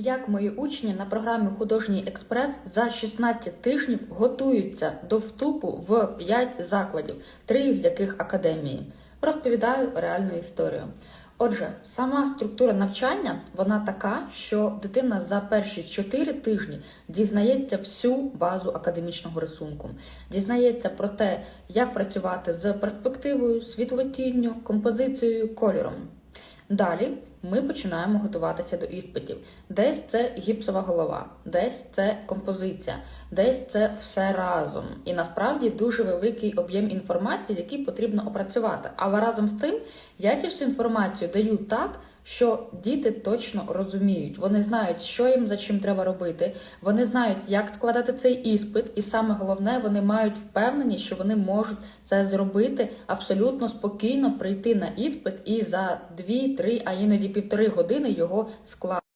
Як мої учні на програмі Художній експрес за 16 тижнів готуються до вступу в 5 закладів, три з яких академії. Розповідаю реальну історію. Отже, сама структура навчання вона така, що дитина за перші 4 тижні дізнається всю базу академічного рисунку, дізнається про те, як працювати з перспективою, світлотінню, композицією, кольором. Далі ми починаємо готуватися до іспитів. Десь це гіпсова голова, десь це композиція, десь це все разом. І насправді дуже великий об'єм інформації, який потрібно опрацювати. Але разом з тим я всю інформацію даю так. Що діти точно розуміють, вони знають, що їм за чим треба робити. Вони знають, як складати цей іспит, і саме головне, вони мають впевненість, що вони можуть це зробити абсолютно спокійно, прийти на іспит і за 2-3, а іноді півтори години його скласти.